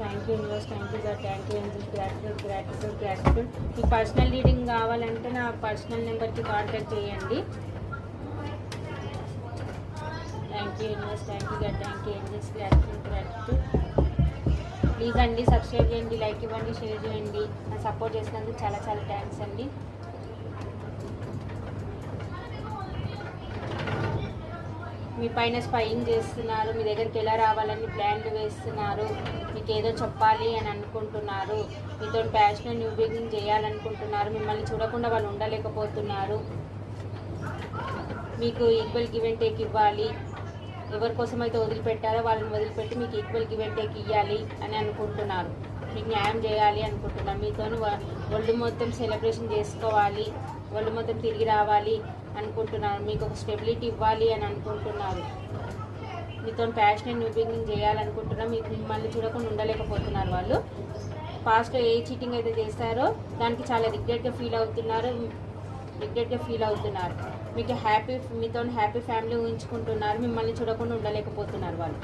Thank you universe thank you sir thank you angels gratitude gratitude gratitude మీకు personal reading కావాలంటే నా personal నెంబర్కి contact చేయండి. Thank you universe thank you God thank you angels gratitude gratitude please అండి subscribe చేయండి like ఇవ్వండి share చేయండి. నా సపోర్ట్ చేసినందుకు చాలా చాలా థ్యాంక్స్ అండి. మీ పైన స్పైయింగ్ చేస్తున్నారు మీ దగ్గరికి ఎలా రావాలని ప్లాన్లు వేస్తున్నారు మీకు ఏదో చెప్పాలి అని అనుకుంటున్నారు మీతో ప్యాషన్ న్యూ చేయాలనుకుంటున్నారు మిమ్మల్ని చూడకుండా వాళ్ళు ఉండలేకపోతున్నారు. మీకు ఈక్వల్ గివ్ అండ్ టేక్ ఇవ్వాలి. ఎవరి కోసం అయితే వదిలిపెట్టారో వాళ్ళని వదిలిపెట్టి మీకు ఈక్వల్ గివ్ టేక్ ఇవ్వాలి అని అనుకుంటున్నారు. మీకు న్యాయం చేయాలి అనుకుంటున్నాను మీతో వరల్డ్ మొత్తం సెలబ్రేషన్ చేసుకోవాలి వరల్డ్ మొత్తం తిరిగి రావాలి అనుకుంటున్నారు. మీకు ఒక స్టెబిలిటీ ఇవ్వాలి అని అనుకుంటున్నారు. మీతో ప్యాషన్ న్యూ బిగినింగ్ చేయాలనుకుంటున్నాను మీకు మిమ్మల్ని చూడకుండా ఉండలేకపోతున్నారు వాళ్ళు. పాస్ట్లో ఏ చీటింగ్ అయితే చేస్తారో దానికి చాలా రిగ్రెట్గా ఫీల్ అవుతున్నారు. రిగ్రెట్గా ఫీల్ అవుతున్నారు. మీకు హ్యాపీ మీతో హ్యాపీ ఫ్యామిలీ ఊహించుకుంటున్నారు. మిమ్మల్ని చూడకుండా ఉండలేకపోతున్నారు వాళ్ళు.